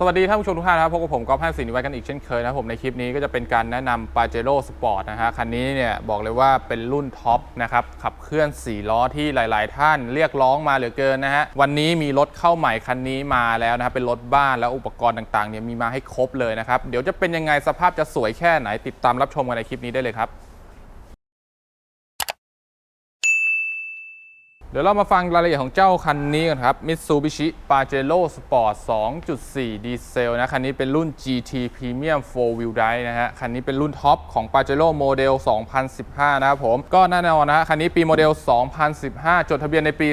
สวัสดีท่านผู้ชมทุกท่านนะครับพบกับผมก๊อฟห้าสินิวัฒน์กันอีกเช่นเคยนะผมในคลิปนี้ก็จะเป็นการแนะนำ Pajero Sport นะฮะคันนี้เนี่ยบอกเลยว่าเป็นรุ่นท็อปนะครับขับเคลื่อน 4 ล้อที่หลาย ๆ ท่านเรียกร้องมาเหลือเกินนะฮะวันนี้มีรถเข้าใหม่คันนี้มาแล้วนะครับเป็นรถบ้านแล้วอุปกรณ์ต่าง ๆ เนี่ยมีมาให้ครบเลยนะครับเดี๋ยวจะเป็นยังไงสภาพจะสวยแค่ไหนติดตามรับชมกันในคลิปนี้ได้เลยครับ เดี๋ยวเรามาฟังรายละเอียดของเจ้าคันนี้กันครับ Mitsubishi Pajero Sport 2.4 ดีเซลนะ คันนี้เป็นรุ่น GT Premium 4 Wheel Drive นะฮะ คันนี้เป็นรุ่นท็อปของ Pajero โมเดล2015 นะครับผม ก็แน่นอนนะฮะ คันนี้ปีโมเดล 2015 จดทะเบียนในปี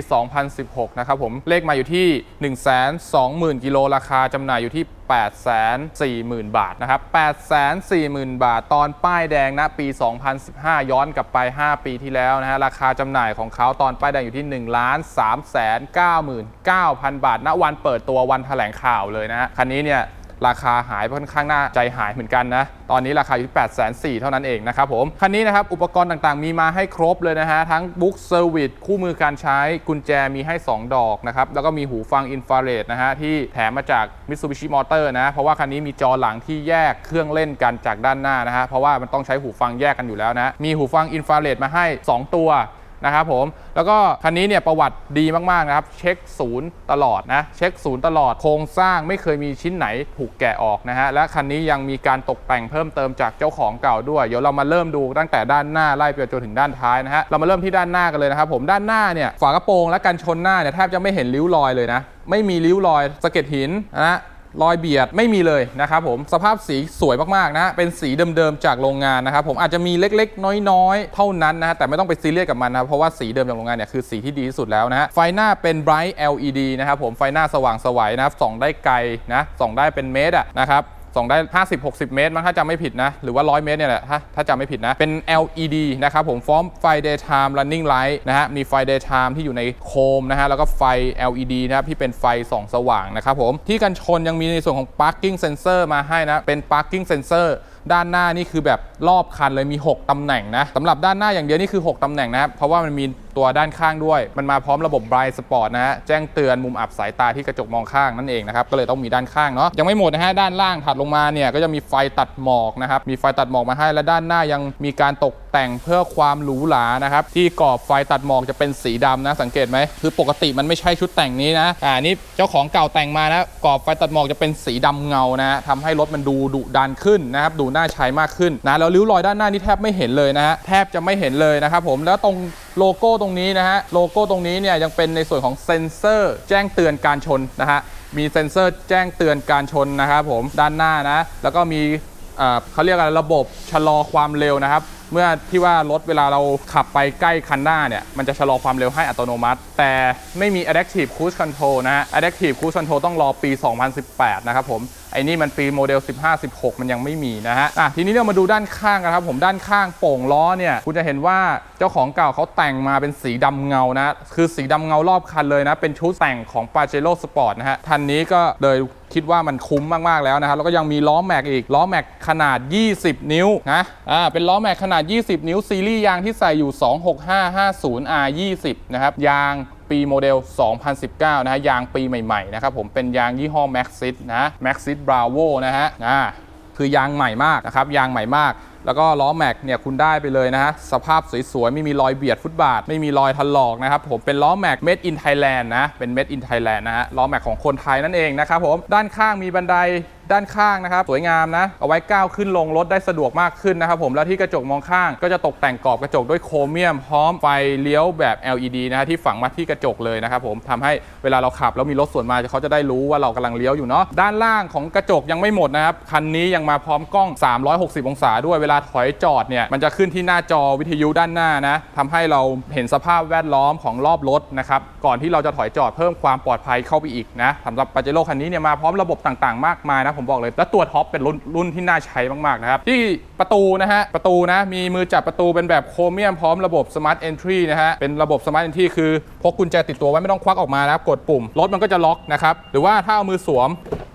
2016 นะครับผม เลขมาอยู่ที่ 120,000 กิโล ราคาจำหน่ายอยู่ที่ 840,000 บาทนะครับ840,000 บาท ตอนป้ายแดงนะปี 2015 ย้อนกลับไป 5 ปีที่แล้วนะฮะราคาจำหน่ายของเขาตอนป้ายแดงอยู่ที่1 3 9 9 0 0 0 บาทณวันเปิดตัววันแถลงข่าวเลยนะฮะคันนี้เนี่ย ราคาหายค่อนข้างน่าใจหายเหมือนกันนะ ตอนนี้ราคาอยู่ที่ 8 4 0 0 0เท่านั้นเองนะครับผม คันนี้นะครับ อุปกรณ์ต่างๆ มีมาให้ครบเลยนะฮะ ทั้งบุ๊กเซอร์วิสคู่มือการใช้กุญแจมีให้ 2 ดอกนะครับ แล้วก็มีหูฟังอินฟราเรดนะฮะ ที่แถมมาจาก Mitsubishi Motor นะ เพราะว่าคันนี้มีจอหลังที่แยกเครื่องเล่นกันจากด้านหน้านะฮะเพราะว่ามันต้องใช้หูฟังแยกกันอยู่แล้วนะมีหูฟังอินฟราเรดมาให้ 2 ตัว นะครับผมแล้วก็คันนี้เนี่ยประวัติดีมากๆนะครับเช็คศูนย์ตลอดนะเช็คศูนย์ตลอดโครงสร้างไม่เคยมีชิ้นไหนถูกแกะออกนะฮะและคันนี้ยังมีการตกแต่งเพิ่มเติมจากเจ้าของเก่าด้วย เดี๋ยวเรามาเริ่มดูตั้งแต่ด้านหน้าไล่ไปจนถึงด้านท้ายนะฮะเรามาเริ่มที่ด้านหน้ากันเลยนะครับผมด้านหน้าเนี่ยฝากระโปรงและกันชนหน้าเนี่ยแทบจะไม่เห็นริ้วรอยเลยนะไม่มีริ้วรอยสะเก็ดหินนะฮะ รอยเบียดไม่มีเลยนะครับผมสภาพสีสวยมากๆนะเป็นสีเดิมๆจากโรงงานนะครับผมอาจจะมีเล็กๆ น้อยๆ เท่านั้นนะแต่ไม่ต้องไปซีเรียสกับมันนะเพราะว่าสีเดิมจากโรงงานเนี่ยคือสีที่ดีที่สุดแล้วนะฮะไฟหน้าเป็น bright LED นะครับผมไฟหน้าสว่างสวัยนะส่องได้ไกลนะส่องได้เป็นเมตรอะนะครับ ส่องได้ 50-60 เมตรมั้งถ้าจำไม่ผิดนะ หรือว่า 100 เมตรเนี่ยแหละถ้าถ้าจำไม่ผิดนะ เป็น LED นะครับผมพร้อมไฟ daytime running light นะฮะมีไฟ daytime ที่อยู่ในโคมนะฮะแล้วก็ไฟ LED นะครับที่เป็นไฟส่องสว่างนะครับผมที่กันชนยังมีในส่วนของ parking sensor มาให้นะ เป็น parking sensor ด้านหน้านี่คือแบบรอบคันเลยมี 6ตำแหน่งนะสำหรับด้านหน้าอย่างเดียวนี่คือ 6ตำแหน่งนะครับเพราะว่ามันมี ตัวด้านข้างด้วย มันมาพร้อมระบบ Bright Sport นะฮะ แจ้งเตือนมุมอับสายตาที่กระจกมองข้างนั่นเองนะครับ ก็เลยต้องมีด้านข้างเนาะ ยังไม่หมดนะฮะ ด้านล่างถัดลงมาเนี่ยก็จะมีไฟตัดหมอกนะครับ มีไฟตัดหมอกมาให้ และด้านหน้ายังมีการตกแต่งเพื่อความหรูหรานะครับ ที่กรอบไฟตัดหมอกจะเป็นสีดำนะ สังเกตไหม คือปกติมันไม่ใช่ชุดแต่งนี้นะ อ่า นี่เจ้าของเก่าแต่งมานะ กรอบไฟตัดหมอกจะเป็นสีดำเงานะฮะทำให้รถมันดูดุดันขึ้นนะครับ ดูน่าใช้มากขึ้นนะ แล้วริ้วรอยด้านหน้านี่แทบไม่เห็นเลยนะฮะ แทบจะไม่เห็นเลยนะครับผม แล้วตรง โลโก้ตรงนี้นะฮะโลโก้ตรงนี้เนี่ยยังเป็นในส่วนของเซ็นเซอร์แจ้งเตือนการชนนะฮะมีเซ็นเซอร์แจ้งเตือนการชนนะครับผมด้านหน้านะแล้วก็มีเอ่อเขาเรียกอะไรระบบชะลอความเร็วนะครับ เมื่อที่ว่ารถเวลาเราขับไปใกล้คันหน้าเนี่ย มันจะชะลอความเร็วให้อัตโนมัติ แต่ไม่มี adaptive cruise control นะฮะ adaptive cruise control ต้องรอปี 2018 นะครับผมไอ้นี่มันปีโมเดล 15 16 มันยังไม่มีนะฮะ อะ ทีนี้เรามาดูด้านข้างกันครับผม ด้านข้างโป่งล้อเนี่ย คุณจะเห็นว่าเจ้าของเก่าเขาแต่งมาเป็นสีดำเงานะ คือสีดำเงารอบคันเลยนะ เป็นชุดแต่งของ Pajero Sport นะฮะ ทันนี้ก็เลย คิดว่ามันคุ้มมากๆแล้วนะครับแล้วก็ยังมีล้อแม็กอีกล้อแม็กขนาด 20 นิ้วนะอ่าเป็นล้อแม็กขนาด 20 นิ้วซีรีส์ยางที่ใส่อยู่ 26550R20 นะครับยางปีโมเดล 2019 นะฮะยางปีใหม่ๆนะครับผมเป็นยางยี่ห้อ Maxxis นะ Maxxis Bravo นะฮะอ่าคือยางใหม่มากนะครับยางใหม่มาก แล้วก็ล้อแม็กเนี่ยคุณได้ไปเลยนะฮะสภาพสวยๆ ไม่มีรอยเบียดฟุตบาท ไม่มีรอยถลอกนะครับผมเป็นล้อแม็ก Made in Thailand นะเป็น Made in Thailand นะฮะล้อแม็กของคนไทยนั่นเองนะครับผมด้านข้างมีบันไดด้านข้างนะครับสวยงามนะเอาไว้ก้าวขึ้นลงรถได้สะดวกมากขึ้นนะครับผมแล้วที่กระจกมองข้าง ก็จะตกแต่งกรอบกระจกด้วยโครเมียม พร้อมไฟเลี้ยวแบบ LED นะฮะที่ฝังมาที่กระจกเลยนะครับผมทำให้เวลาเราขับแล้วมีรถสวนมาเขาจะได้รู้ว่าเรากำลังเลี้ยวอยู่เนาะด้านล่างของกระจกยังไม่หมดนะครับคันนี้ยังมาพร้อมกล้อง 360 องศาด้วยเวลาถอยจอดเนี่ยมันจะขึ้นที่หน้าจอวิทยุด้านหน้านะทำให้เราเห็นสภาพแวดล้อมของรอบรถนะครับก่อนที่เราจะถอยจอดเพิ่มความปลอดภัยเข้าไปอีกนะสำหรับปาเจโร่คันนี้เนี่ยมาพร้อมระบบต่างๆ มากมายนะผมบอกเลย และตัวท็อปเป็นรุ่นรุ่นที่น่าใช้มากๆนะครับที่ประตูนะฮะประตูนะมีมือจับประตูเป็นแบบโครเมียมพร้อมระบบ Smart Entry นะฮะเป็นระบบ Smart Entry คือพกกุญแจติดตัวไว้ไม่ต้องควักออกมานะครับกดปุ่มรถมันก็จะล็อกนะครับหรือว่าถ้าเอามือสวม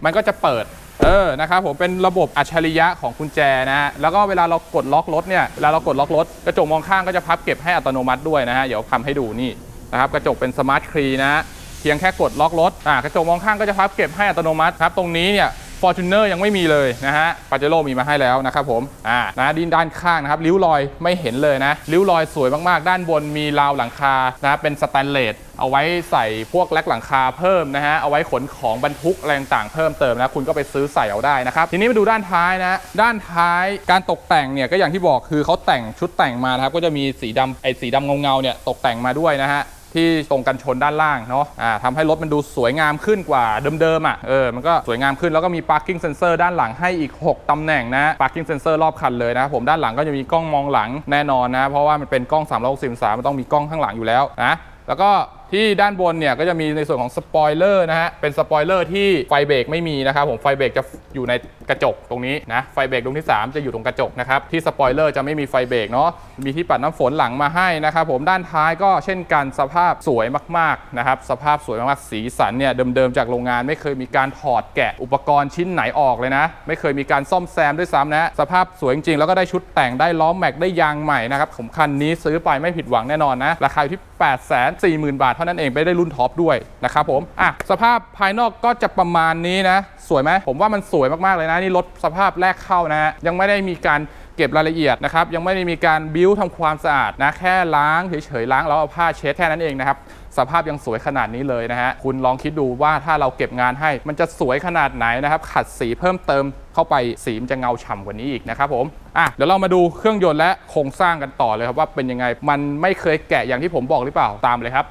มันก็จะเปิด เออนะครับผมเป็นระบบอัจฉริยะของกุญแจนะฮะแล้วก็เวลาเรากดล็อกรถเนี่ยเวลาเรากดล็อกรถกระจกมองข้างก็จะพับเก็บให้อัตโนมัติด้วยนะฮะเดี๋ยวทำให้ดูนี่นะครับกระจกเป็นสมาร์ทครีนะฮะเพียงแค่กดล็อกรถอ่ากระจกมองข้างก็จะพับเก็บให้อัตโนมัติครับตรงนี้เนี่ย ฟอร์จูเนอร์ยังไม่มีเลยนะฮะปาเจโร่มีมาให้แล้วนะครับผมอ่านะดินด้านข้างนะครับริ้วรอยไม่เห็นเลยนะริ้วรอยสวยมากๆ ด้านบนมีราวหลังคานะเป็นสแตนเลสเอาไว้ใส่พวกแล็กหลังคาเพิ่มนะฮะเอาไว้ขนของบรรทุกอะไรต่างๆเพิ่มเติมนะคุณก็ไปซื้อใส่เอาได้นะครับทีนี้มาดูด้านท้ายนะด้านท้ายการตกแต่งเนี่ยก็อย่างที่บอกคือเขาแต่งชุดแต่งมานะครับก็จะมีสีดำไอ้สีดำเงาๆเนี่ยตกแต่งมาด้วยนะฮะ ที่ตรงกันชนด้านล่างเนาะอ่าทำให้รถมันดูสวยงามขึ้นกว่าเดิมๆอะเออมันก็สวยงามขึ้นแล้วก็มี parking sensor ด้านหลังให้อีก 6 ตำแหน่งนะ parking sensor รอบคันเลยนะผมด้านหลังก็จะมีกล้องมองหลังแน่นอนนะ เพราะว่ามันเป็นกล้อง360องศามันต้องมีกล้องข้างหลังอยู่แล้วนะแล้วก็ ที่ด้านบนเนี่ยก็จะมีในส่วนของสปอยเลอร์นะฮะ เป็นสปอยเลอร์ที่ไฟเบรกไม่มีนะครับผม ไฟเบรกจะอยู่ในกระจกตรงนี้นะ ไฟเบรกดวงที่ 3 จะอยู่ตรงกระจกนะครับ ที่สปอยเลอร์จะไม่มีไฟเบรกเนาะ มีที่ปัดน้ำฝนหลังมาให้นะครับผม ด้านท้ายก็เช่นกันสภาพสวยมากๆนะครับ สภาพสวยมากๆ สีสันเนี่ยเดิมๆจากโรงงานไม่เคยมีการถอดแกะอุปกรณ์ชิ้นไหนออกเลยนะ ไม่เคยมีการซ่อมแซมด้วยซ้ำนะ สภาพสวยจริงๆ แล้วก็ได้ชุดแต่งได้ล้อแม็กได้ยางใหม่นะครับผมคันนี้ซื้อไปไม่ผิดหวังแน่นอนนะ ราคาอยู่ที่ 8 4 0 0 0 0 บาทท่านั้นเองไปได้รุ่นท็อปด้วยนะครับผมอะสภาพภายนอกก็จะประมาณนี้นะ สวยไหมผมว่ามันสวยมากๆเลยนะนี่รถสภาพแรกเข้านะฮะยังไม่ได้มีการเก็บรายละเอียดนะครับยังไม่ได้มีการบิ้วทำความสะอาดนะแค่ล้างเฉยๆล้างแล้วเอาผ้าเช็ดแค่นั้นเองนะครับสภาพยังสวยขนาดนี้เลยนะฮะคุณลองคิดดูว่าถ้าเราเก็บงานให้ มันจะสวยขนาดไหนนะครับขัดสีเพิ่มเติมเข้าไปสีมันจะเงาฉ่ำกว่านี้อีกนะครับผมอะเดี๋ยวเรามาดูเครื่องยนต์และโครงสร้างกันต่อเลยครับว่าเป็นยังไงมันไม่เคยแกะอย่างที่ผมบอกหรือเปล่าตามเลยครับ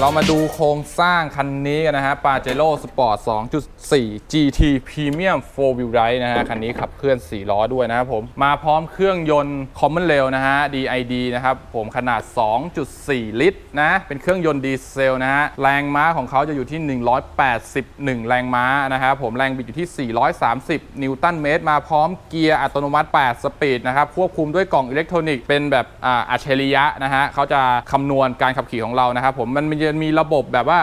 เรามาดูโครงสร้างคันนี้กันนะฮะ Pajero Sport 4 GT Premium 4 Wheel Drive นะฮะ คันนี้ขับเคลื่อน 4 ล้อด้วยนะครับผม มาพร้อมเครื่องยนต์ Common Rail นะฮะ DID นะครับผมขนาด 2.4 ลิตรนะ เป็นเครื่องยนต์ดีเซลนะฮะ แรงม้าของเขาจะอยู่ที่ 181 แรงม้านะครับผม แรงบิดอยู่ที่ 430 นิวตันเมตร มาพร้อมเกียร์อัตโนมัติ 8 สปีดนะครับ ควบคุมด้วยกล่องอิเล็กทรอนิกส์ เป็นแบบอัจฉริยะนะฮะเขาจะคำนวณการขับขี่ของเรานะครับผม มันจะมีระบบแบบว่า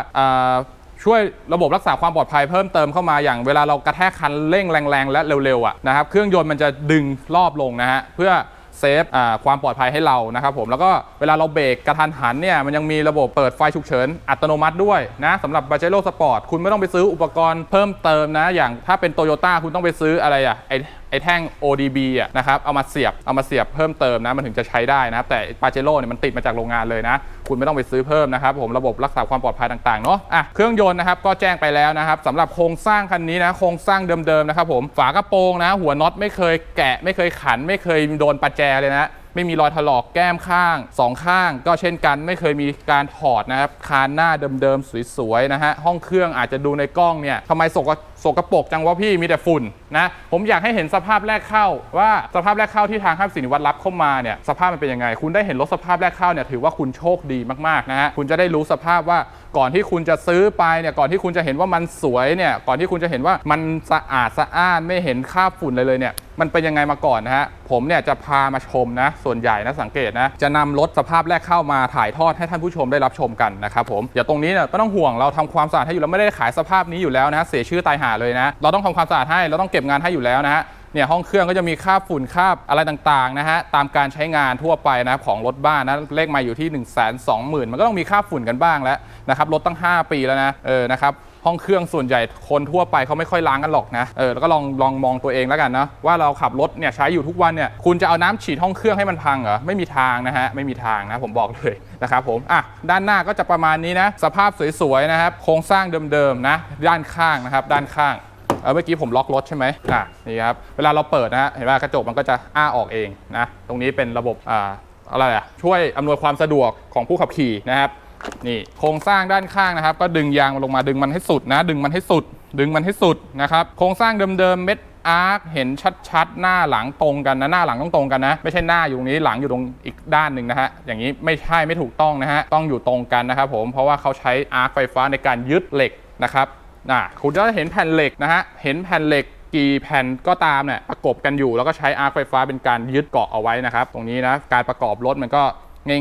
ช่วยระบบรักษาความปลอดภัยเพิ่มเติมเข้ามาอย่างเวลาเรากระแทกคันเร่งแรงๆและเร็วๆอะนะครับเครื่องยนต์มันจะดึงรอบลงนะฮะเพื่อเซฟความปลอดภัยให้เรานะครับผมแล้วก็เวลาเราเบรกกระทันหันเนี่ยมันยังมีระบบเปิดไฟฉุกเฉินอัตโนมัติด้วยนะสำหรับ b a j e r o Sport คุณไม่ต้องไปซื้ออุปกรณ์เพิ่มเติมนะ อย่างถ้าเป็น Toyota คุณต้องไปซื้ออะไรอะไอไอแท่ง ODB อะนะครับเอามาเสียบเอามาเสียบเพิ่มเติมนะมันถึงจะใช้ได้นะครับแต่ p a j e r o เนี่ยมันติดมาจากโรงงานเลยนะ คุณไม่ต้องไปซื้อเพิ่มนะครับผมระบบรักษาความปลอดภัยต่างๆเนาะอะเครื่องยนต์นะครับก็แจ้งไปแล้วนะครับสำหรับโครงสร้างคันนี้นะโครงสร้างเดิมๆนะครับผมฝากระโปรงนะ หัวน็อตไม่เคยแกะไม่เคยขัน ไม่เคยโดนประแจเลยนะไม่มีรอยถลอกแก้มข้างสองข้าง ก็เช่นกันไม่เคยมีการถอดนะครับคานหน้าเดิมๆสวยๆนะฮะห้องเครื่องอาจจะดูในกล้องเนี่ยทำไมสก สกปรกจังวะพี่มีแต่ฝุ่นนะผมอยากให้เห็นสภาพแรกเข้า ว่าสภาพแรกเข้าที่ทางข้ามสินวัตรรับเข้ามาเนี่ยสภาพมันเป็นยังไง คุณได้เห็นรถสภาพแรกเข้าเนี่ยถือว่าคุณโชคดีมากๆนะฮะคุณจะได้รู้สภาพว่าก่อนที่คุณจะซื้อไปเนี่ยก่อนที่คุณจะเห็นว่ามันสวยเนี่ยก่อนที่คุณจะเห็นว่ามันสะอาดสะอ้านไม่เห็นคราบฝุ่นเลยเลยเนี่ยมันเป็นยังไงมาก่อนนะฮะผมเนี่ยจะพามาชมนะ ส่วนใหญ่นะสังเกตนะ จะนำรถสภาพแรกเข้ามาถ่ายทอดให้ท่านผู้ชมได้รับชมกันนะครับผมเดี๋ยวตรงนี้เนี่ยไม่ต้องห่วงเราทำความสะอาดให้อยู่แล้วไม่ได้ขายสภาพนี้อยู่แล้วนะฮะเสียชื่อตายหาเลยนะ เราต้องทำความสะอาดให้ เราต้องเก็บงานให้อยู่แล้วนะฮะ เนี่ยห้องเครื่องก็จะมีคราบฝุ่นคราบอะไรต่างๆนะฮะ ตามการใช้งานทั่วไปนะของรถบ้านนะ เลขมาอยู่ที่ 1 2 0 0 0 0 มันก็ต้องมีคราบฝุ่นกันบ้างแล้วนะครับ รถตั้ง 5 ปีแล้วนะ เออ นะครับ ห้องเครื่องส่วนใหญ่คนทั่วไปเขาไม่ค่อยล้างกันหรอกนะเออแล้วก็ลองลองมองตัวเองแล้วกันนะว่าเราขับรถเนี่ยใช้อยู่ทุกวันเนี่ยคุณจะเอาน้ำฉีดห้องเครื่องให้มันพังเหรอไม่มีทางนะฮะไม่มีทางนะผมบอกเลยนะครับผมอะด้านหน้าก็จะประมาณนี้นะสภาพสวยๆนะครับโครงสร้างเดิมๆนะด้านข้างนะครับด้านข้างเออเมื่อกี้ผมล็อกรถใช่ไหมอะนี่ครับเวลาเราเปิดนะฮะเห็นไหมกระจกมันก็จะอ้าออกเองนะตรงนี้เป็นระบบอ่าอะไรอะช่วยอำนวยความสะดวกของผู้ขับขี่นะครับ นี่โครงสร้างด้านข้างนะครับ ก็ดึงยางลงมาดึงมันให้สุดนะ ดึงมันให้สุด ดึงมันให้สุดนะครับ โครงสร้างเดิมๆเม็ดอาร์คเห็นชัดๆ หน้าหลังตรงกันนะหน้าหลังต้องตรงกันนะ ไม่ใช่หน้าอยู่ตรงนี้หลังอยู่ตรงอีกด้านหนึ่งนะฮะอย่างนี้ไม่ใช่ไม่ถูกต้องนะฮะต้องอยู่ตรงกันนะครับผมเพราะว่าเขาใช้อาร์คไฟฟ้าในการยึดเหล็กนะครับนะคุณจะเห็นแผ่นเหล็กนะฮะเห็นแผ่นเหล็กกี่แผ่นก็ตามเนี่ยประกบกันอยู่แล้วก็ใช้อาร์คไฟฟ้าเป็นการยึดเกาะเอาไว้นะครับ ตรงนี้นะการประกอบรถมันก็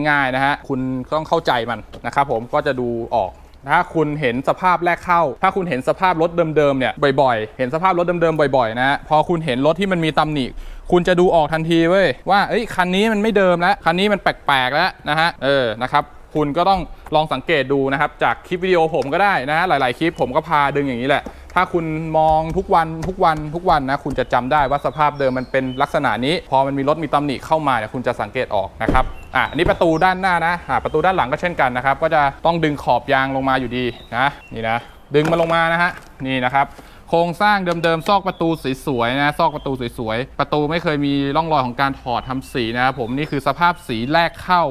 ง่ายๆนะฮะคุณต้องเข้าใจมันนะครับผมก็จะดูออกถ้าคุณเห็นสภาพแรกเข้า ถ้าคุณเห็นสภาพรถเดิมๆเนี่ยบ่อยๆ เห็นสภาพรถเดิมๆบ่อยๆนะฮะพอคุณเห็นรถที่มันมีตำหนิ คุณจะดูออกทันทีเว้ยว่าเอ้ยคันนี้มันไม่เดิมแล้วคันนี้มันแปลกๆแล้วนะฮะเออนะครับคุณก็ต้องลองสังเกตดูนะครับจากคลิปวิดีโอผมก็ได้นะฮะหลายๆคลิปผมก็พาดึงอย่างนี้แหละ ถ้าคุณมองทุกวันทุกวันทุกวันนะคุณจะจำได้ว่าสภาพเดิมมันเป็นลักษณะนี้ พอมันมีรถมีตำหนิเข้ามาเนี่ยคุณจะสังเกตออกนะครับอะอันนี้ประตูด้านหน้านะอะประตูด้านหลังก็เช่นกันนะครับ ก็จะต้องดึงขอบยางลงมาอยู่ดีนะนี่นะดึงมาลงมานะฮะนี่นะครับ โครงสร้างเดิมๆ ซอกประตูสวยๆนะซอกประตูสวยๆ ประตูไม่เคยมีร่องรอยของการถอดทำสีนะครับผมนี่คือสภาพสีแรกเข้า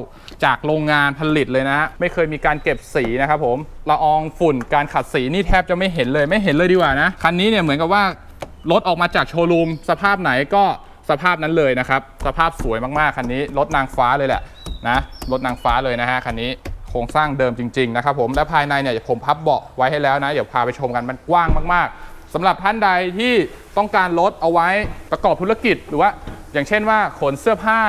จากโรงงานผลิตเลยนะ ไม่เคยมีการเก็บสีนะครับผมละอองฝุ่นการขัดสีนี่แทบจะไม่เห็นเลยไม่เห็นเลยดีกว่านะคันนี้เนี่ยเหมือนกับว่ารถออกมาจากโชว์รูมสภาพไหนก็สภาพนั้นเลยนะครับ สภาพสวยมากๆคันนี้รถนางฟ้าเลยแหละนะรถนางฟ้าเลยนะฮะคันนี้โครงสร้างเดิมจริงๆนะครับผมและภายในเนี่ยผมพับเบาะไว้ให้แล้วนะ เดี๋ยวพาไปชมกันมันกว้างมากๆ สำหรับท่านใดที่ต้องการรถเอาไว้ประกอบธุรกิจหรือว่าอย่างเช่นว่าขนเสื้อผ้า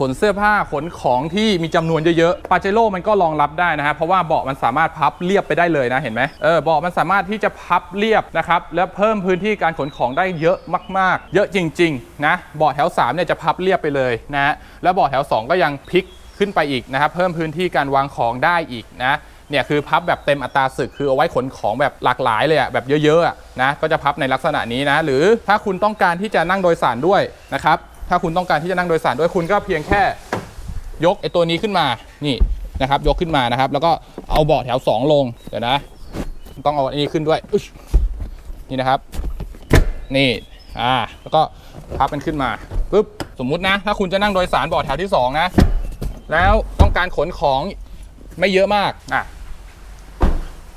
ขนเสื้อผ้าขนของที่มีจำนวนเยอะๆปาเจโร่มันก็รองรับได้นะฮะเพราะว่าเบาะมันสามารถพับเรียบไปได้เลยนะเห็นไหมเออเบาะมันสามารถที่จะพับเรียบนะครับและเพิ่มพื้นที่การขนของได้เยอะมากๆ เยอะจริงๆนะเบาะแถว3เนี่ยจะพับเรียบไปเลยนะฮะแล้วเบาะแถว 2 ก็ยังพลิกขึ้นไปอีกนะครับเพิ่มพื้นที่การวางของได้อีกนะ เนี่ยคือพับแบบเต็มอัตราศึกคือเอาไว้ขนของแบบหลากหลายเลยอะแบบเยอะๆอะนะก็จะพับในลักษณะนี้นะหรือถ้าคุณต้องการที่จะนั่งโดยสารด้วยนะครับถ้าคุณต้องการที่จะนั่งโดยสารด้วยคุณก็เพียงแค่ยกไอ้ตัวนี้ขึ้นมานี่นะครับยกขึ้นมานะครับ แล้วก็เอาเบาะแถว 2 ลงเดี๋ยวนะ ต้องเอาอันนี้ขึ้นด้วยนี่นะครับ นี่อ่าแล้วก็พับมันขึ้นมาปุ๊บสมมุตินะ ถ้าคุณจะนั่งโดยสารเบาะแถวที่สองนะ แล้วต้องการขนของไม่เยอะมากอะ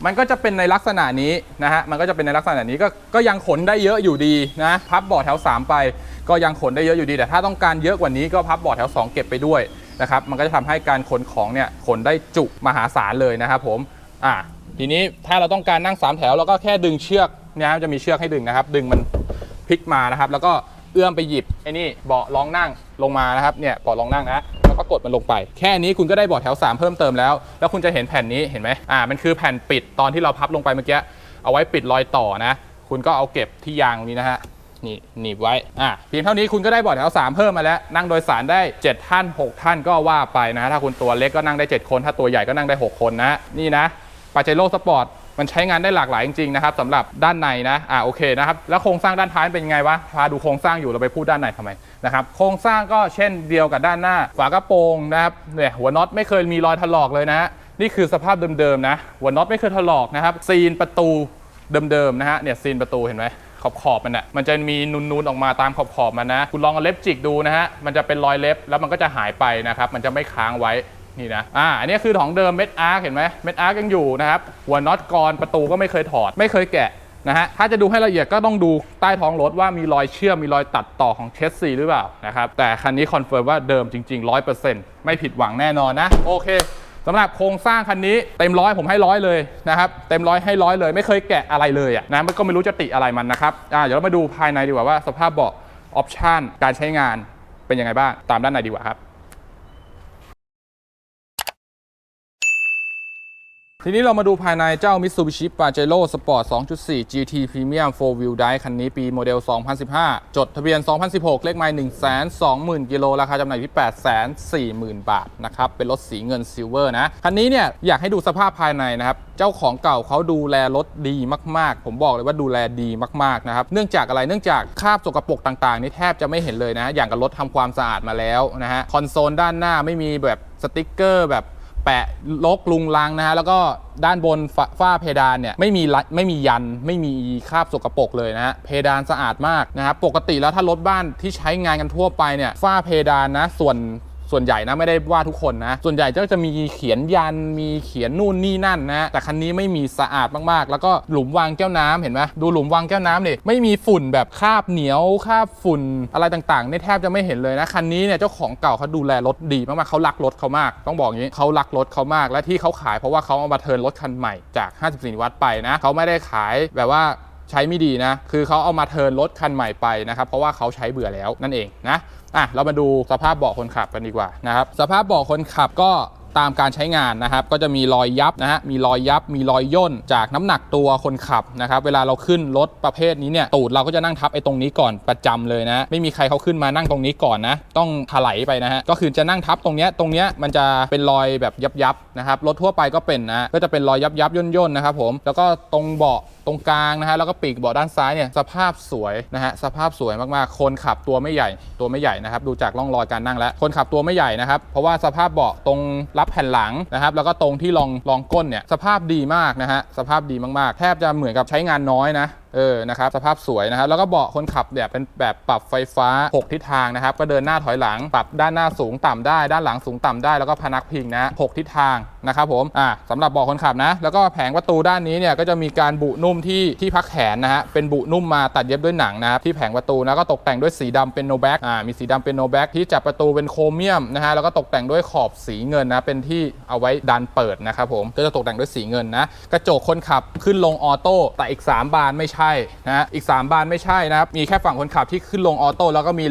มันก็จะเป็นในลักษณะนี้นะฮะ มันก็จะเป็นในลักษณะนี้ก็ก็ยังขนได้เยอะอยู่ดีนะ พับเบาะแถว 3 ไป ก็ยังขนได้เยอะอยู่ดี แต่ถ้าต้องการเยอะกว่านี้ก็พับเบาะแถว 2 เก็บไปด้วยนะครับ มันก็จะทำให้การขนของเนี่ยขนได้จุมหาศาลเลยนะครับผม อะทีนี้ถ้าเราต้องการนั่ง 3 แถวเราก็แค่ดึงเชือกเนี่ยจะมีเชือกให้ดึงนะครับ ดึงมันพลิกมานะครับ แล้วก็เอื้อมไปหยิบไอ้นี่เบาะรองนั่งลงมานะครับ เนี่ยเบาะรองนั่งนะ แล้วก็กดมันลงไป แค่นี้คุณก็ได้เบาะแถว 3 เพิ่มเติมแล้ว แล้วคุณจะเห็นแผ่นนี้เห็นไหมอ่ามันคือแผ่นปิดตอนที่เราพับลงไปเมื่อกี้เอาไว้ปิดรอยต่อนะ คุณก็เอาเก็บที่ยางตรงนี้นะฮะนี่หนีบไว้อะเพียงเท่านี้คุณก็ได้เบาะแถว3เพิ่มมาแล้ว นั่งโดยสารได้ 7 ท่าน 6 ท่านก็ว่าไปนะ ถ้าคุณตัวเล็กก็นั่งได้ 7 คน ถ้าตัวใหญ่ก็นั่งได้ 6 คนนะ นี่นะปาเจโร่สปอร์ต มันใช้งานได้หลากหลายจริงๆนะครับสำหรับด้านในนะอ่าโอเคนะครับแล้วโครงสร้างด้านท้ายเป็นยังไงวะพาดูโครงสร้างอยู่เราไปพูดด้านในทำไมนะครับโครงสร้างก็เช่นเดียวกับด้านหน้า ฝากระโปรงนะครับเนี่ยหัวน็อตไม่เคยมีรอยถลอกเลยนะ นี่คือสภาพเดิมๆนะหัวน็อตไม่เคยถลอกนะครับซีนประตูเดิมๆนะฮะเนี่ยซีนประตูเห็นไหมขอบขอบมันอะมันจะมีนูนๆออกมาตามขอบขอบมันนะ คุณลองเอาเล็บจิกดูนะฮะ มันจะเป็นรอยเล็บแล้วมันก็จะหายไปนะครับ มันจะไม่ค้างไว้ นี่นะ อ่า อันนี้คือของเดิมเม็ดอาร์คเห็นไหมเม็ดอาร์คยังอยู่นะครับ หัวน็อตกรประตูก็ไม่เคยถอด ไม่เคยแกะนะฮะ ถ้าจะดูให้ละเอียดก็ต้องดูใต้ท้องรถว่ามีรอยเชื่อม มีรอยตัดต่อของเชสซีหรือเปล่านะครับ แต่คันนี้คอนเฟิร์มว่าเดิมจริง ๆ 100%ไม่ผิดหวังแน่นอนนะ โอเคสำหรับโครงสร้างคันนี้เต็มร้อยผมให้ร้อยเลยนะครับเต็มร้อยให้ร้อยเลย ไม่เคยแกะอะไรเลยอะนะมันก็ไม่รู้จะติอะไรมันนะครับอ่าเดี๋ยวเรามาดูภายในดีกว่าว่าสภาพเบาะออปชันการใช้งานเป็นยังไงบ้างตามด้านในดีกว่าครับ ทีนี้เรามาดูภายในเจ้า Mitsubishi Pajero Sport 2.4 GT Premium 4 Wheel Drive คันนี้ปีโมเดล 2015 จดทะเบียน 2016 เลขไมล์120,000 กิโล ราคาจำหน่ายที่ 840,000 บาทนะครับ เป็นรถสีเงินซิลเวอร์นะ คันนี้เนี่ยอยากให้ดูสภาพภายในนะครับ เจ้าของเก่าเขาดูแลรถดีมาก ๆ ผมบอกเลยว่าดูแลดีมาก ๆ นะครับ เนื่องจากอะไร เนื่องจากคราบสกปรกต่าง ๆ นี่แทบจะไม่เห็นเลยนะ อย่างกับรถทำความสะอาดมาแล้วนะฮะ คอนโซลด้านหน้าไม่มีแบบสติ๊กเกอร์แบบ แปะลกลุงลังนะฮะแล้วก็ด้านบนฝฝ้าเพดานเนี่ยไม่มีไม่มียันไม่มีคราบสกปรกเลยนะฮะเพดานสะอาดมากนะครับปกติแล้วถ้ารถบ้านที่ใช้งานกันทั่วไปเนี่ยฝ้าเพดานนะส่วน ส่วนใหญ่นะไม่ได้ว่าทุกคนนะ ส่วนใหญ่ก็จะมีเขียนยันมีเขียนนู่นนี่นั่นนะ แต่คันนี้ไม่มีสะอาดมากๆ แล้วก็หลุมวางแก้วน้ำเห็นไหมดูหลุมวางแก้วน้ำดิไม่มีฝุ่นแบบคราบเหนียวคราบฝุ่นอะไรต่างๆเนี่ยแทบจะไม่เห็นเลยนะคันนี้เนี่ยเจ้าของเก่าเขาดูแลรถดีมากๆเขารักรถเขามาก ต้องบอกอย่างนี้เขารักรถเขามาก และที่เขาขายเพราะว่าเขาเอามาเทินรถคันใหม่จาก 54 วัตต์ไปนะเขาไม่ได้ขายแบบว่า ใช้ไม่ดีนะ คือเขาเอามาเทิร์นรถคันใหม่ไปนะครับ เพราะว่าเขาใช้เบื่อแล้วนั่นเองนะอะเรามาดูสภาพเบาะคนขับกันดีกว่านะครับ สภาพเบาะคนขับก็ตามการใช้งานนะครับ ก็จะมีรอยยับนะฮะมีรอยยับ มีรอยย่นจากน้ำหนักตัวคนขับนะครับ เวลาเราขึ้นรถประเภทนี้เนี่ยตูดเราก็จะนั่งทับไอ้ตรงนี้ก่อนประจำเลยนะ ไม่มีใครเขาขึ้นมานั่งตรงนี้ก่อนนะ ต้องถลายไปนะฮะก็คือจะนั่งทับตรงเนี้ยตรงเนี้ยมันจะเป็นรอยแบบยับยับนะครับรถทั่วไปก็เป็นนะก็จะเป็นรอยยับยับย่นย่นนะครับผมแล้วก็ตรงเบาะ ตรงกลางนะฮะแล้วก็ปีกเบาะด้านซ้ายเนี่ยสภาพสวยนะฮะสภาพสวยมากๆ คนขับตัวไม่ใหญ่ตัวไม่ใหญ่นะครับดูจากร่องรอยการนั่งแล้วคนขับตัวไม่ใหญ่นะครับเพราะว่าสภาพเบาะตรงรับแผ่นหลังนะครับแล้วก็ตรงที่รองรองก้นเนี่ยสภาพดีมากนะฮะสภาพดีมากๆ แทบจะเหมือนกับใช้งานน้อยนะ เออนะครับสภาพสวยนะครับแล้วก็เบาะคนขับเนี่ยเป็นแบบปรับไฟฟ้า 6 ทิศทางนะครับก็เดินหน้าถอยหลังปรับด้านหน้าสูงต่ำได้ ด้านหลังสูงต่ำได้แล้วก็พนักพิงนะ6ทิศทางนะครับผมอ่าสำหรับเบาะคนขับนะ แล้วก็แผงประตูด้านนี้เนี่ยก็จะมีการบุนุ่มที่ที่พักแขนนะฮะเป็นบุนุ่มมาตัดเย็บด้วยหนังนะครับที่แผงประตูนะก็ตกแต่งด้วยสีดำเป็นโนแบ็กอ่ามีสีดำเป็นโนแบ็กที่จับประตูเป็นโครเมียมนะฮะแล้วก็ตกแต่งด้วยขอบสีเงินนะเป็นที่เอาไว้ดันเปิดนะครับผมก็จะตกแต่งด้วยสีเงินนะกระจกคนขับขึ้นลงออโต้แต่อีก 3 บานไม่ใช่นะฮะอีก 3 บานไม่ใช่นะครับ มีแค่ฝั่งคนขับที่ขึ้นลงออโต้แล้วก็มี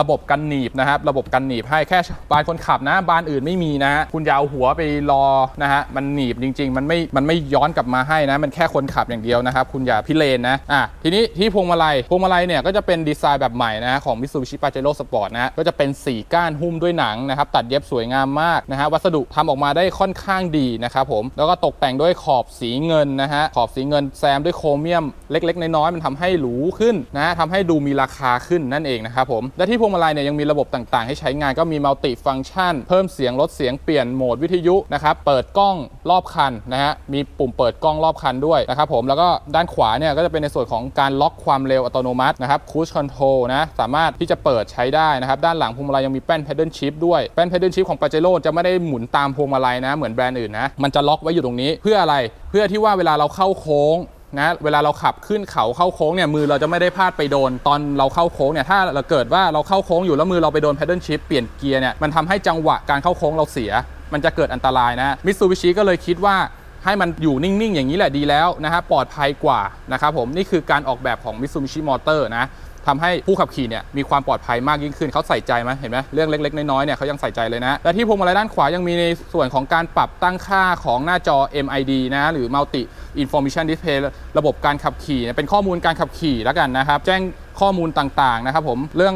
ระบบกันหนีบนะครับ ระบบกันหนีบให้แค่บานคนขับนะ บานอื่นไม่มีนะฮะคุณอยาวหัวไปรอนะฮะมันหนีบจริง ๆ มันไม่มันไม่ย้อนกลับมาให้นะ มันแค่คนขับอย่างเดียวนะครับ คุณอย่าพิเรนนะอะทีนี้ที่พวงมาลัยพวงมาลัยเนี่ยก็จะเป็นดีไซน์แบบใหม่นะฮะของ Mitsubishi Pajero Sport นะฮะก็จะเป็น 4 ก้านหุ้มด้วยหนังนะครับตัดเย็บสวยงามมากนะฮะวัสดุทำออกมาได้ค่อนข้างดีนะครับผมแล้วก็ตกแต่งด้วยขอบสีเงินนะฮะขอบสีเงินแซมด้วยโครเมียมเล็กๆ น้อยๆมันทำให้หรูขึ้นนะฮะทำให้ดูมีราคาขึ้นนั่นเองนะครับผม และที่พวงมาลัยเนี่ยยังมีระบบต่างๆ ให้ใช้งานก็มีมัลติฟัง c t ชัน เพิ่มเสียงลดเสียงเปลี่ยนโหมดวิทยุนะครับเปิดกล้องรอบคันนะฮะมีปุ่มเปิดกล้องรอบคันด้วยนะครับผมแล้วก็ด้านขวาเนี่ยก็จะเป็นในส่วนของการล็อกความเร็วอัตโนมัตินะครับคูชคอนโทรลนะสามารถที่จะเปิดใช้ได้นะครับด้านหลังพวงมาลัยยังมีแป้น pedal shift ด้วยแป้น pedal shift ของ Pajero จะไม่ได้หมุนตามพวงมาลัยนะเหมือนแบรนด์อื่นนะมันจะล็อกไว้อยู่ตรงนี้เพื่ออะไร เพื่อที่ว่าเวลาเราเข้าโค้ง นะเวลาเราขับขึ้นเขาเข้าโค้งเนี่ยมือเราจะไม่ได้พลาดไปโดน ตอนเราเข้าโค้งเนี่ยถ้าเราเกิดว่าเราเข้าโค้งอยู่แล้วมือเราไปโดน pedal shift เปลี่ยนเกียร์เนี่ยมันทำให้จังหวะการเข้าโค้งเราเสีย มันจะเกิดอันตรายนะมิตซูบิชิก็เลยคิดว่าให้มันอยู่นิ่ง ๆ อย่างนี้แหละดีแล้วนะฮะปลอดภัยกว่านะครับผมนี่คือการออกแบบของมิสูบิชิมอเตอร์นะ ทำให้ผู้ขับขี่เนี่ยมีความปลอดภัยมากยิ่งขึ้นเขาใส่ใจไหมเห็นไหมเรื่องเล็ก ๆ น้อยๆเนี่ยเขายังใส่ใจเลยนะและที่พวงมาลัยด้านขวายังมีในส่วนของการปรับตั้งค่าของหน้าจอ MID นะหรือ Multi Information Display ระบบการขับขี่เป็นข้อมูลการขับขี่แล้วกันนะครับ แจ้งข้อมูลต่างๆนะครับผมเรื่อง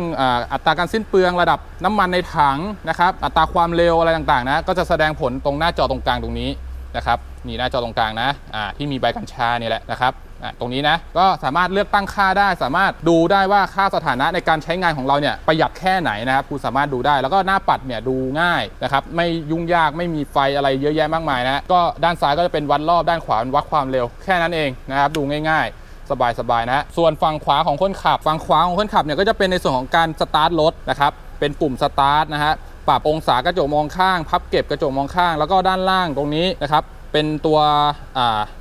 อัตราการสิ้นเปลืองระดับน้ำมันในถังนะครับอัตราความเร็วอะไรต่างๆนะก็จะแสดงผลตรงหน้าจอตรงกลางตรงนี้นะครับ นี่หน้าจอตรงกลางนะอ่าที่มีใบกัญชาเนี่ยแหละนะครับอ่าตรงนี้นะก็สามารถเลือกตั้งค่าได้ สามารถดูได้ว่าค่าสถานะในการใช้งานของเราเนี่ยประหยัดแค่ไหนนะครับคุณสามารถดูได้แล้วก็หน้าปัดเนี่ยดูง่ายนะครับไม่ยุ่งยากไม่มีไฟอะไรเยอะแยะมากมายนะก็ด้านซ้ายก็จะเป็นวัดรอบด้านขวาวัดความเร็วแค่นั้นเองนะครับดูง่ายๆสบายๆนะ ส่วนฝั่งขวาของคนขับ ฝั่งขวาของคนขับเนี่ยก็จะเป็นในส่วนของการสตาร์ทรถนะครับ เป็นปุ่มสตาร์ทนะฮะ ปรับองศากระจกมองข้าง พับเก็บกระจกมองข้าง แล้วก็ด้านล่างตรงนี้นะครับ เป็นตัว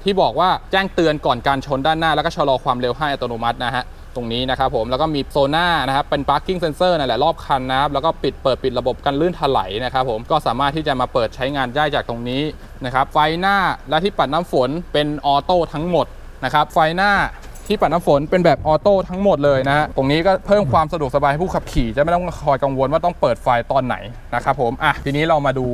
ที่บอกว่าแจ้งเตือนก่อนการชนด้านหน้า แล้วก็ชะลอความเร็วให้อัตโนมัตินะฮะตรงนี้นะครับผมแล้วก็มีโซน่านะครับเป็น parking sensor นั่นแหละรอบคันนะครับแล้วก็ปิดเปิดปิดระบบกันลื่นถลายนะครับผมก็สามารถที่จะมาเปิดใช้งานได้จากตรงนี้นะครับไฟหน้าและที่ปัดน้ำฝนเป็นออโต้ทั้งหมดนะครับไฟหน้าที่ปัดน้ำฝนเป็นแบบออโต้ทั้งหมดเลยนะฮะตรงนี้ก็เพิ่มความสะดวกสบายให้ผู้ขับขี่จะไม่ต้องคอยกังวลว่าต้องเปิดไฟตอนไหนนะครับผมอะทีนี้เรามาดู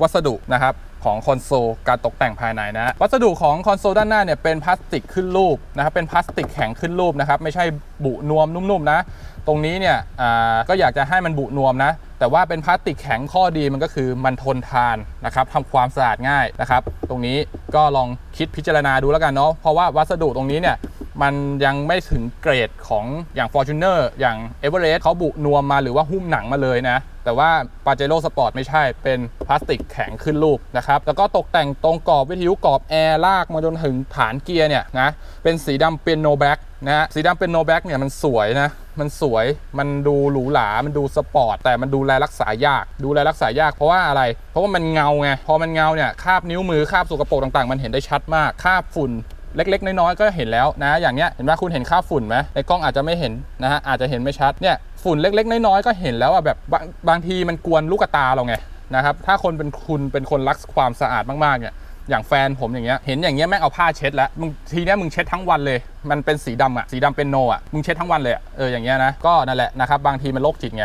วัสดุนะครับ ของคอนโซลการตกแต่งภายในนะวัสดุของคอนโซลด้านหน้าเนี่ยเป็นพลาสติกขึ้นรูปนะครับเป็นพลาสติกแข็งขึ้นรูปนะครับไม่ใช่บุนวมนุ่มๆนะ ตรงนี้เนี่ยอ่าก็อยากจะให้มันบุนวมนะ แต่ว่าเป็นพลาสติกแข็งข้อดีมันก็คือมันทนทานนะครับทำความสะอาดง่ายนะครับ ตรงนี้ก็ลองคิดพิจารณาดูแล้วกันเนาะเพราะว่าวัสดุตรงนี้เนี่ย มันยังไม่ถึงเกรดของอย่าง Fortuner อย่าง Everest เขาบุนวมมาหรือว่าหุ้มหนังมาเลยนะ แต่ว่า Pajero Sport ไม่ใช่เป็นพลาสติกแข็งขึ้นรูปนะครับ แล้วก็ตกแต่งตรงกรอบวิทยุกรอบแอร์ลากมาจนถึงฐานเกียร์เนี่ยนะเป็นสีดำเป็นโนแบ็กนะฮะสีดำเป็นโนแบ็กเนี่ยมันสวยนะมันสวย มันดูหรูหรา มันดูสปอร์ต แต่มันดูแลรักษายาก ดูแลรักษายากเพราะว่าอะไร เพราะว่ามันเงาไง พอมันเงาเนี่ย คราบนิ้วมือ คราบสกปรกต่างๆ มันเห็นได้ชัดมาก คราบฝุ่น เล็กๆ น้อยๆก็เห็นแล้วนะ อย่างเนี้ยเห็นว่าคุณเห็นคราฝุ่นไหมในกล้องอาจจะไม่เห็นนะฮะอาจจะเห็นไม่ชัดเนี่ยฝุ่นเล็ก ๆ น้อยๆก็เห็นแล้วอะแบบบางบางทีมันกวนลูกตาเราไงนะครับถ้าคนเป็นคุณเป็นคนรักความสะอาดมากๆเนี่ยอย่างแฟนผมอย่างเงี้ยเห็นอย่างเงี้ยแม่งเอาผ้าเช็ดแล้วมึงทีเนี้ยมึงเช็ดทั้งวันเลย มันเป็นสีดำอะสีดำเป็นโนอะมึงเช็ดทั้งวันเลยอะเอออย่างเงี้ยนะก็นั่นแหละนะครับบางทีมันโรคจิตไง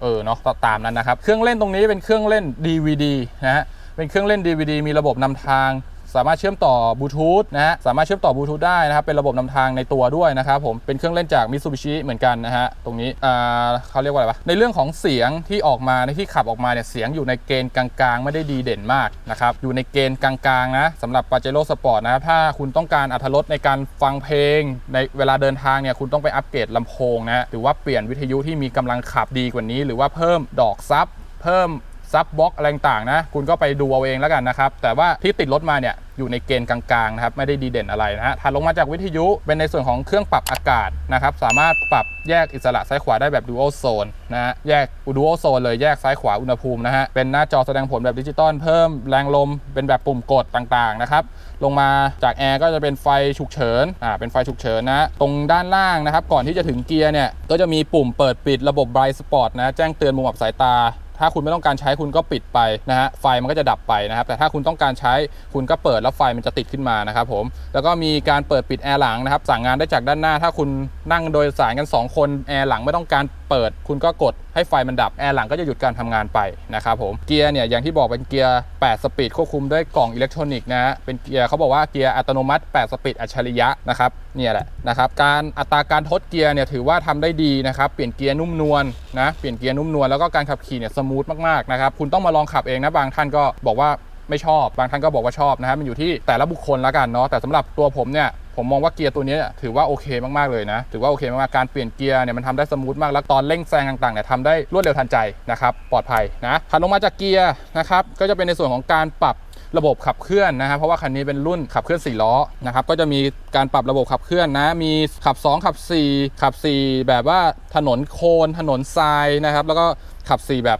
เออเนาะก็ตามนั้นนะครับเครื่องเล่นตรงนี้เป็นเครื่องเล่น DVD นะฮะเป็นเครื่องเล่น DVD มีระบบนำทาง สามารถเชื่อมต่อบลูทูธนะฮะสามารถเชื่อมต่อบลูทูธได้นะครับเป็นระบบนำทางในตัวด้วยนะครับผมเป็นเครื่องเล่นจากมิ t ซูบิชิเหมือนกันนะฮะตรงนี้อ่าเขาเรียกว่าอะไรวะในเรื่องของเสียงที่ออกมาในที่ขับออกมาเนี่ยเสียงอยู่ในเกณฑ์กลางๆ ไม่ได้ดีเด่นมากนะครับอยู่ในเกณฑ์กลางๆนะสำหรับ p a j e r o Sport นะครับถ้าคุณต้องการอรรถรสในการฟังเพลง ในเวลาเดินทางเนี่ยคุณต้องไปอัปเกรดลำโพงนะหรือว่าเปลี่ยนวิทยุที่มีกำลังขับดีกว่านี้ หรือว่าเพิ่มดอกซับเพิ่ม ซับบล็อกอะไรต่างๆนะ คุณก็ไปดูเอาเองแล้วกันนะครับ แต่ว่าที่ติดรถมาเนี่ยอยู่ในเกณฑ์กลางๆนะครับ ไม่ได้ดีเด่นอะไรนะฮะถัดลงมาจากวิทยุเป็นในส่วนของเครื่องปรับอากาศนะครับ สามารถปรับแยกอิสระซ้ายขวาได้แบบ dual zone นะฮะ แยก dual zone เลยแยกซ้ายขวาอุณหภูมินะฮะ เป็นหน้าจอแสดงผลแบบดิจิตอลเพิ่มแรงลมเป็นแบบปุ่มกดต่างๆนะครับ ลงมาจากแอร์ก็จะเป็นไฟฉุกเฉิน อ่า เป็นไฟฉุกเฉินนะ ตรงด้านล่างนะครับ ก่อนที่จะถึงเกียร์เนี่ย ก็จะมีปุ่มเปิดปิดระบบ Bright Spot นะ แจ้งเตือนมุมอับสายตา ถ้าคุณไม่ต้องการใช้คุณก็ปิดไปนะฮะไฟมันก็จะดับไปนะครับ แต่ถ้าคุณต้องการใช้คุณก็เปิดแล้วไฟมันจะติดขึ้นมานะครับผมแล้วก็มีการเปิดปิดแอร์หลังนะครับสั่งงานได้จากด้านหน้า ถ้าคุณนั่งโดยสารกัน 2 คนแอร์หลังไม่ต้องการ เปิด คุณก็กดให้ไฟมันดับ แอร์หลังก็จะหยุดการทำงานไปนะครับผม เกียร์เนี่ยอย่างที่บอกเป็นเกียร์ 8 สปีดควบคุมด้วยกล่องอิเล็กทรอนิกส์นะฮะ เป็นเกียร์เขาบอกว่าเกียร์อัตโนมัติ 8 สปีดอัจฉริยะนะครับ เนี่ยแหละนะครับ การอัตราการทดเกียร์เนี่ยถือว่าทำได้ดีนะครับ เปลี่ยนเกียร์นุ่มนวลนะ เปลี่ยนเกียร์นุ่มนวลแล้วก็การขับขี่เนี่ยสมูทมากๆนะครับ คุณต้องมาลองขับเองนะบางท่านก็บอกว่าไม่ชอบ บางท่านก็บอกว่าชอบนะฮะมันอยู่ที่แต่ละบุคคลแล้วกันเนาะแต่สำหรับตัวผมเนี่ย ผมมองว่าเกียร์ตัวนี้ถือว่าโอเคมากๆเลยนะ ถือว่าโอเคมากๆการเปลี่ยนเกียร์เนี่ยมันทำได้สมูทมาก แล้วตอนเร่งแซงต่างๆเนี่ยทำได้รวดเร็วทันใจนะครับ ปลอดภัยนะถัดลงมาจากเกียร์นะครับ ก็จะเป็นในส่วนของการปรับระบบขับเคลื่อนนะครับเพราะว่าคันนี้เป็นรุ่นขับเคลื่อน 4 ล้อนะครับก็จะมีการปรับระบบขับเคลื่อนนะมีขับ 2 ขับ 4 ขับ 4 แบบว่าถนนโคลนถนนทรายนะครับแล้วก็ ขับ 4 แบบ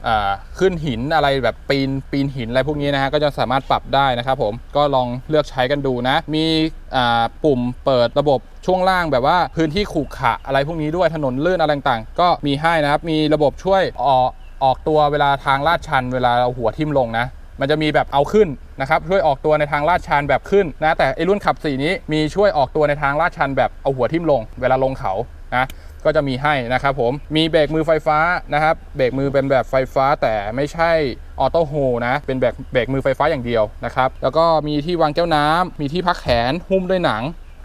ขึ้นหินอะไรแบบปีนปีนหินอะไรพวกนี้นะฮะก็จะสามารถปรับได้นะครับผมก็ลองเลือกใช้กันดูนะ มีปุ่มเปิดระบบช่วงล่างแบบว่าพื้นที่ขรุขระอะไรพวกนี้ด้วยถนนลื่นอะไรต่างๆ ก็มีให้นะครับ มีระบบช่วยออกออกตัวเวลาทางลาดชัน เวลาเราหัวทิ่มลงนะมันจะมีแบบเอาขึ้นนะครับช่วยออกตัวในทางลาดชันแบบขึ้นนะแต่ไอรุ่นขับสีนี้มีช่วยออกตัวในทางลาดชันแบบเอาหัวทิ่มลง เวลาลงเขานะ ก็จะมีให้นะครับผมมีเบรกมือไฟฟ้านะครับเบรกมือเป็นแบบไฟฟ้าแต่ไม่ใช่ออโต้โฮนะเป็นแบบเบรกมือไฟฟ้าอย่างเดียวนะครับแล้วก็มีที่วางแก้วน้ำมีที่พักแขนหุ้มด้วยหนัง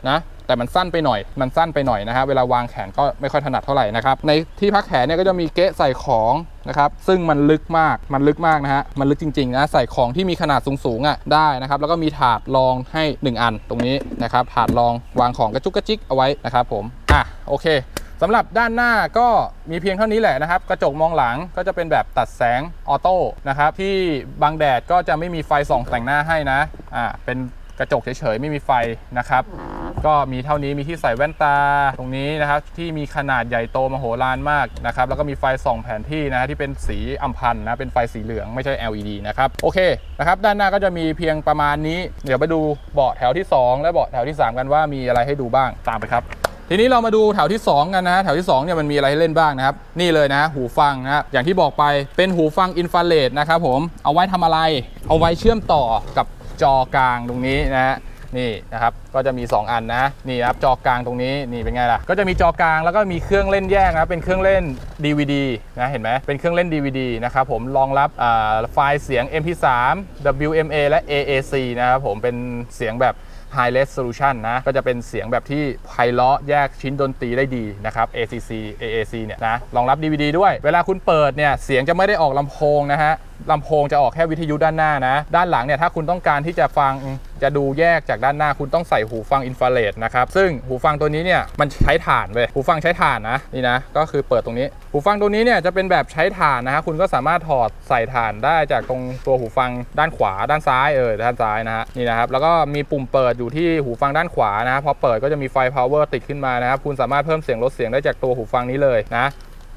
นะแต่มันสั้นไปหน่อย มันสั้นไปหน่อยนะฮะ เวลาวางแขนก็ไม่ค่อยถนัดเท่าไหร่นะครับ ในที่พักแขนเนี่ยก็จะมีเกะใส่ของนะครับ ซึ่งมันลึกมาก มันลึกมากนะฮะ มันลึกจริงๆนะ ใส่ของที่มีขนาดสูงๆอะได้นะครับ แล้วก็มีถาดรองให้ 1 อันตรงนี้นะครับ ถาดรองวางของกระจุกกระจิกเอาไว้นะครับผม อะ โอเค สำหรับด้านหน้าก็มีเพียงเท่านี้แหละนะครับ กระจกมองหลังก็จะเป็นแบบตัดแสงออโต้นะครับ ที่บังแดดก็จะไม่มีไฟส่องแต่งหน้าให้นะอ่าเป็นกระจกเฉยๆ ไม่มีไฟนะครับ ก็มีเท่านี้มีที่ใส่แว่นตาตรงนี้นะครับ ที่มีขนาดใหญ่โตมโหฬารมากนะครับ แล้วก็มีไฟส่องแผนที่นะฮะที่เป็นสีอัมพันนะเป็นไฟสีเหลืองไม่ใช่ LED นะครับ โอเคนะครับ ด้านหน้าก็จะมีเพียงประมาณนี้ เดี๋ยวไปดูเบาะแถวที่ 2 และเบาะแถวที่ 3 กันว่ามีอะไรให้ดูบ้างตามไปครับ ทีนี้เรามาดูแถวที่ 2 กันนะฮะแถวที่2เนี่ยมันมีอะไรให้เล่นบ้างนะครับ นี่เลยนะ หูฟังนะครับอย่างที่บอกไปเป็นหูฟังอินฟราเรดนะครับผมเอาไว้ทำอะไร เอาไว้เชื่อมต่อกับจอกลางตรงนี้นะฮะนี่นะครับก็จะมี 2 อันนะนี่ครับจอกลางตรงนี้นี่เป็นไงล่ะก็จะมีจอกลางแล้วก็มีเครื่องเล่นแยกนะเป็นเครื่องเล่น DVD นะเห็นไหมเป็นเครื่องเล่น DVD นะครับผมรองรับไฟล์เสียง MP3 WMA และ AAC นะครับผมเป็นเสียงแบบ High Resolution นะ ก็จะเป็นเสียงแบบที่ไพเราะแยกชิ้นดนตรีได้ดีนะครับ ACC AAC เนี่ยนะรองรับ DVD ด้วย เวลาคุณเปิดเนี่ยเสียงจะไม่ได้ออกลำโพงนะฮะลำโพงจะออกแค่วิทยุด้านหน้านะ ด้านหลังเนี่ยถ้าคุณต้องการที่จะฟังจะดูแยกจากด้านหน้าคุณต้องใส่หูฟังอินฟราเรดนะครับ ซึ่งหูฟังตัวนี้เนี่ยมันใช้ถ่านเว้ยหูฟังใช้ถ่านนะนี่นะก็คือเปิดตรงนี้ หูฟังตัวนี้เนี่ยจะเป็นแบบใช้ถ่านนะฮะคุณก็สามารถถอดใส่ถ่านได้จากตรงตัวหูฟังด้านขวาด้านซ้ายเออด้านซ้ายนะฮะนี่นะครับแล้วก็มีปุ่มเปิดอยู่ที่หูฟังด้านขวานะพอเปิดก็จะมีไฟ power ติดขึ้นมานะครับคุณสามารถเพิ่มเสียงลดเสียงได้จากตัวหูฟังนี้เลยนะ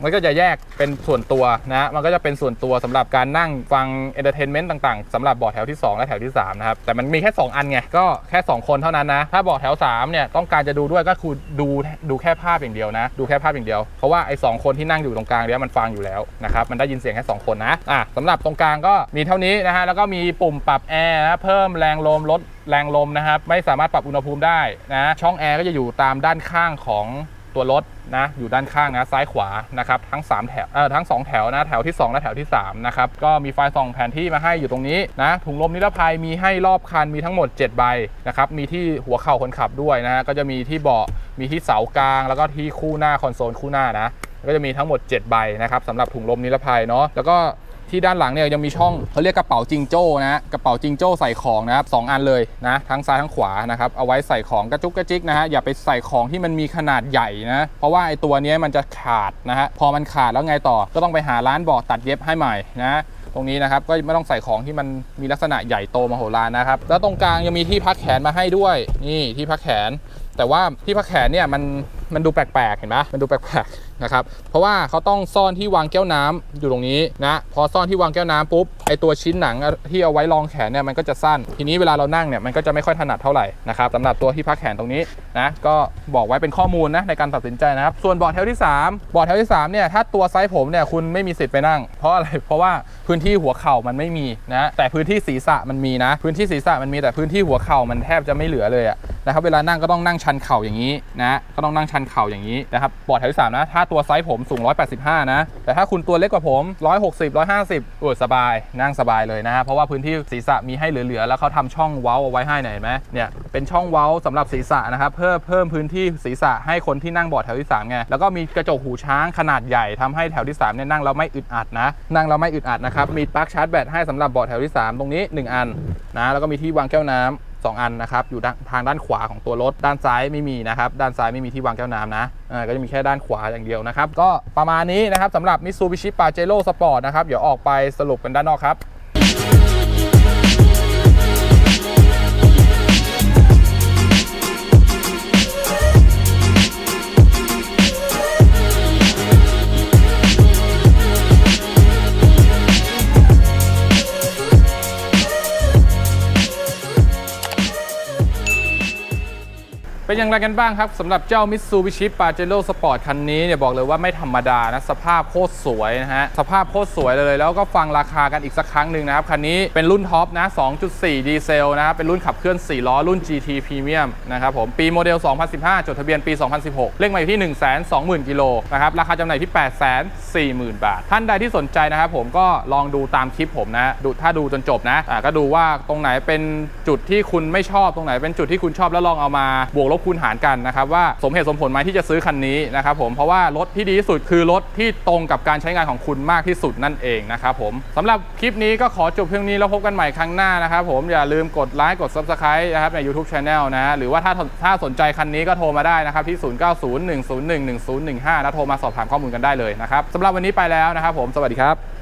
มันก็จะแยกเป็นส่วนตัวนะมันก็จะเป็นส่วนตัวสำหรับการนั่งฟังเอนเตอร์เทนเมนต์ต่างๆสำหรับเบาะแถวที่ 2 และแถวที่3นะครับแต่มันมีแค่ 2 อันไงก็แค่ 2 คนเท่านั้นนะ ถ้าเบาะแถว3เนี่ยต้องการจะดูด้วยก็คือดูดูแค่ภาพอย่างเดียวนะ ดูแค่ภาพอย่างเดียว เพราะว่าไอ้สคนที่นั่งอยู่ตรงกลางเนี้ยมันฟังอยู่แล้วนะครับมันได้ยินเสียงแค่ 2 คนนะอะสำหรับตรงกลางก็มีเท่านี้นะฮะแล้วก็มีปุ่มปรับแอร์นะเพิ่มแรงลมลดแรงลมนะครับไม่สามารถปรับอุณหภูมิได้นะช่องแอร์ก็จะอยู่ตามด้านข้างของ ตัวรถนะอยู่ด้านข้างนะซ้ายขวานะครับทั้ง3แถวเอ่อทั้ง 2 แถวนะแถวที่ 2 และแถวที่3นะครับก็มีไฟส่องแผนที่มาให้อยู่ตรงนี้นะถุงลมนิรภัยมีให้รอบคันมีทั้งหมด 7 ใบนะครับมีที่หัวเข่าคนขับด้วยนะฮะก็จะมีที่เบาะมีที่เสากลาง แล้วก็ที่คู่หน้าคอนโซลคู่หน้านะก็จะมีทั้งหมด 7 ใบนะครับสำหรับถุงลมนิรภัยเนาะแล้วก็ ที่ด้านหลังเนี่ยยังมีช่องเขาเรียกกระเป๋าจิงโจ้นะกระเป๋าจิงโจ้ใส่ของนะครับสองอันเลยนะทั้งซ้ายทั้งขวานะครับเอาไว้ใส่ของกระจุกกระจิกนะฮะอย่าไปใส่ของที่มันมีขนาดใหญ่นะเพราะว่าไอตัวนี้มันจะขาดนะฮะพอมันขาดแล้วไงต่อก็ต้องไปหาร้านบาะตัดเย็บให้ใหม่นะตรงนี้นะครับก็ไม่ต้องใส่ของที่มันมีลักษณะใหญ่โตมโหฬารนะครับ แล้วตรงกลางยังมีที่พักแขนมาให้ด้วยนี่ที่พักแขน แต่ว่าที่พักแขนเนี่ยมันมันดูแปลกๆเห็นไหมมันดูแปลกๆ นะครับเพราะว่าเขาต้องซ่อนที่วางแก้วน้ำอยู่ตรงนี้นะพอซ่อนที่วางแก้วน้ำปุ๊บไอตัวชิ้นหนังที่เอาไว้รองแขนเนี่ยมันก็จะสั้น ทีนี้เวลาเรานั่งเนี่ยมันก็จะไม่ค่อยถนัดเท่าไหร่นะครับสำหรับตัวที่พักแขนตรงนี้นะก็บอกไว้เป็นข้อมูลนะในการตัดสินใจนะครับส่วนเบาะแถวที่ 3 เบาะแถวที่3เนี่ยถ้าตัวไซส์ผมเนี่ยคุณไม่มีสิทธิ์ไปนั่ง เพราะอะไรเพราะว่าพื้นที่หัวเข่ามันไม่มีนะแต่พื้นที่ศีรษะมันมีนะ พื้นที่ศีรษะมันมีแต่พื้นที่หัวเข่ามันแทบจะไม่เหลือเลยอะนะครับเวลานั่งก็ต้องนั่งชันเข่าอย่างนี้นะก็ต้องนั่งชันเข่าอย่างนี้นะครับบาะแถวที่3นะถ้าตัวไซส์ผมสูง 185 นะ แต่ถ้าคุณตัวเล็กกว่าผม 160 150อวดสบาย นั่งสบายเลยนะ เพราะว่าพื้นที่ศีรษะมีให้เหลือๆ แล้วเขาทำช่องเว้าเอาไว้ให้หนไหมเนี่ย เป็นช่องเว้าสำหรับศีรษะนะครับ เพิ่มเพิ่มพื้นที่ศีรษะให้คนที่นั่งบอดแถวที่3ไง แล้วก็มีกระจกหูช้างขนาดใหญ่ทำให้แถวที่3เนี่ยนั่งเราไม่อึดอัดนะ นั่งเราไม่อึดอัดนะครับ มีปลั๊กชาร์จแบตให้สำหรับเบาะแถวที่ 3 ตรงนี้ 1 อันนะ แล้วก็มีที่วางแก้วน้ำ 2 อันนะครับอยู่ทางด้านขวาของตัวรถด้านซ้ายไม่มีนะครับด้านซ้ายไม่มีที่วางแก้วน้ำนะก็จะมีแค่ด้านขวาอย่างเดียวนะครับก็ประมาณนี้นะครับสำหรับ Mitsubishi Pajero Sport นะครับเดี๋ยวออกไปสรุปกันด้านนอกครับ เป็นอย่างไรกันบ้างครับสำหรับเจ้า Mitsubishi Pajero Sport คันนี้เนี่ยบอกเลยว่าไม่ธรรมดานะ สภาพโคตรสวยนะฮะ สภาพโคตรสวยเลย แล้วก็ฟังราคากันอีกสักครั้งหนึ่งนะครับ คันนี้เป็นรุ่นท็อปนะ 2.4 ดีเซลนะครับ เป็นรุ่นขับเคลื่อน 4 ล้อ รุ่น GT Premium นะครับผม ปีโมเดล 2015 จดทะเบียนปี 2016 เลขหมายที่ 120,000 กิโลนะครับ ราคาจำหน่ายที่ 840,000 บาท ท่านใดที่สนใจนะครับผมก็ลองดูตามคลิปผมนะดูถ้าดูจนจบนะก็ดูว่าตรงไหนเป็นจุดที่คุณไม่ชอบตรงไหนเป็นจุดที่คุณชอบแล้วลองเอามาบวกลบคูณหารกันนะครับว่าสมเหตุสมผลไหมที่จะซื้อคันนี้นะครับผมเพราะว่ารถที่ดีที่สุดคือรถที่ตรงกับการใช้งานของคุณมากที่สุดนั่นเองนะครับผมสำหรับคลิปนี้ก็ขอจบเพียงนี้แล้วพบกันใหม่ครั้งหน้านะครับผมอย่าลืมกดไลค์กด Subscribe นะครับใน YouTube Channel นะหรือว่าถ้าถ้าสนใจคันนี้ก็โทรมาได้นะครับที่ 0901011015แล้วโทรมาสอบถามข้อมูลกันได้เลยนะครับสำหรับวันนี้ไปแล้วนะครับผมสวัสดีครับ